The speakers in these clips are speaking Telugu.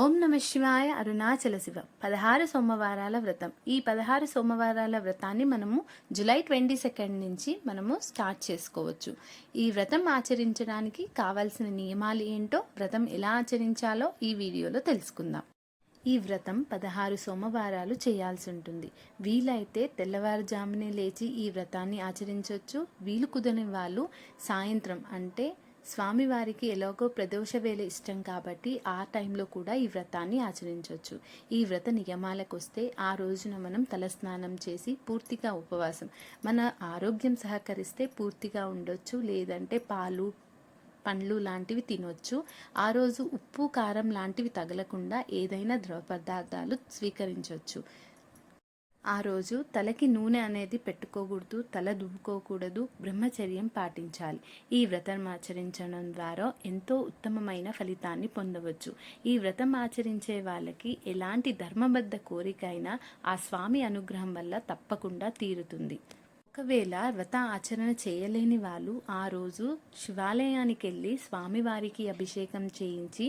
ఓం నమ శివాయ అరుణాచల శివ. పదహారు సోమవారాల వ్రతం. ఈ పదహారు సోమవారాల వ్రతాన్ని మనము జులై ట్వంటీ సెకండ్ నుంచి మనము స్టార్ట్ చేసుకోవచ్చు. ఈ వ్రతం ఆచరించడానికి కావాల్సిన నియమాలు ఏంటో వ్రతం ఎలా ఆచరించాలో ఈ వీడియోలో తెలుసుకుందాం. ఈ వ్రతం పదహారు సోమవారాలు చేయాల్సి ఉంటుంది. వీలైతే తెల్లవారుజామునే లేచి ఈ వ్రతాన్ని ఆచరించవచ్చు వీలు కుదని వాళ్ళు సాయంత్రం అంటే స్వామివారికి ఎలాగో ప్రదోష వేళ ఇష్టం కాబట్టి ఆ టైంలో కూడా ఈ వ్రతాన్ని ఆచరించవచ్చు ఈ వ్రత నియమాలకు వస్తే ఆ రోజున మనం తలస్నానం చేసి పూర్తిగా ఉపవాసం. మన ఆరోగ్యం సహకరిస్తే పూర్తిగా ఉండొచ్చు లేదంటే పాలు పండ్లు లాంటివి తినొచ్చు. ఆ రోజు ఉప్పు కారం లాంటివి తగలకుండా ఏదైనా ద్రవ పదార్థాలు స్వీకరించవచ్చు ఆ రోజు తలకి నూనె అనేది పెట్టుకోకూడదు తల దువ్వుకోకూడదు బ్రహ్మచర్యం పాటించాలి. ఈ వ్రతం ఆచరించడం ద్వారా ఎంతో ఉత్తమమైన ఫలితాన్ని పొందవచ్చు. ఈ వ్రతం ఆచరించే వాళ్ళకి ఎలాంటి ధర్మబద్ధ కోరికైనా ఆ స్వామి అనుగ్రహం వల్ల తప్పకుండా తీరుతుంది. ఒకవేళ వ్రత ఆచరణ చేయలేని వాళ్ళు ఆ రోజు శివాలయానికి వెళ్ళి స్వామివారికి అభిషేకం చేయించి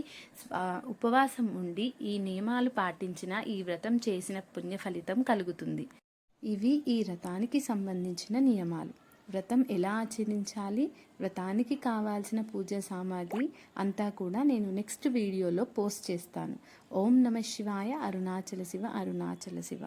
ఉపవాసం ఉండి ఈ నియమాలు పాటించిన ఈ వ్రతం చేసిన పుణ్య ఫలితం కలుగుతుంది. ఇవి ఈ వ్రతానికి సంబంధించిన నియమాలు. వ్రతం ఎలా ఆచరించాలి? వ్రతానికి కావాల్సిన పూజ సామాగ్రి అంతా కూడా నేను నెక్స్ట్ వీడియోలో పోస్ట్ చేస్తాను. ఓం నమ శివాయ అరుణాచల శివ అరుణాచల శివ.